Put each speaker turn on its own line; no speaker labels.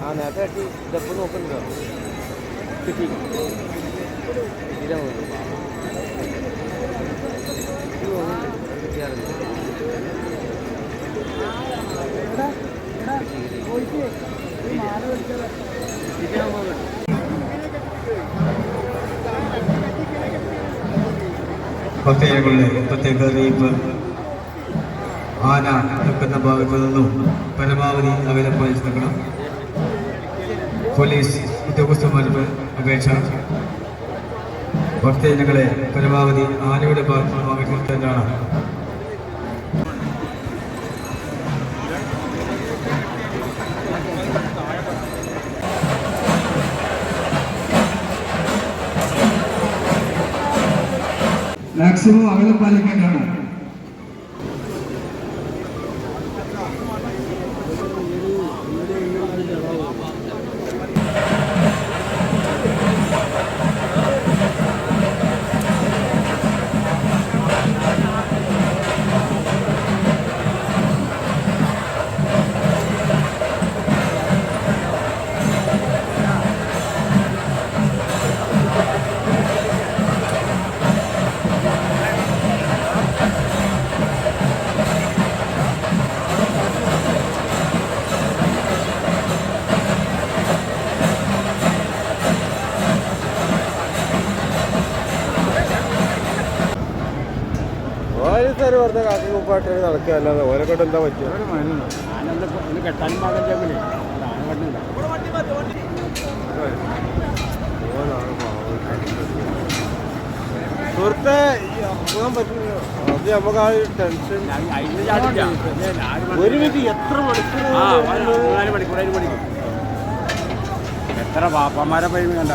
ആ നേരത്തെ കട്ടി ഇതപ്പോൾ നോക്കുന്നുണ്ടോ കിട്ടിയാ തോന്നുന്നുണ്ട്.
ഭക്തജനങ്ങളുടെ പ്രത്യേക അറിയിപ്പ് ആന നിൽക്കുന്ന ഭാഗത്തു നിന്നും പരമാവധി അവരെ നിൽക്കണം പോലീസ് ഉദ്യോഗസ്ഥന്മാരുടെ അപേക്ഷ ഭക്തജനങ്ങളെ പരമാവധി ആനയുടെ ഭാഗത്ത് നിർത്തേണ്ടതാണ് മാക്സിമം അകലം പാലിക്കേണ്ടതാണ്.
ഓരോരുത്തർ വെറുതെ കാക്കി കൂപ്പായിട്ട് നടക്കുക അല്ലാതെ ഓരെ കൊണ്ട് എന്താ പറ്റുക സുഹൃത്തെ പറ്റില്ല. അത് നമുക്ക് ആ ഒരു ടെൻഷൻ ഒരു മിനിറ്റ് എത്ര മണിക്കൂർ?
എത്ര പാപ്പന്മാരെ പോയി കണ്ട?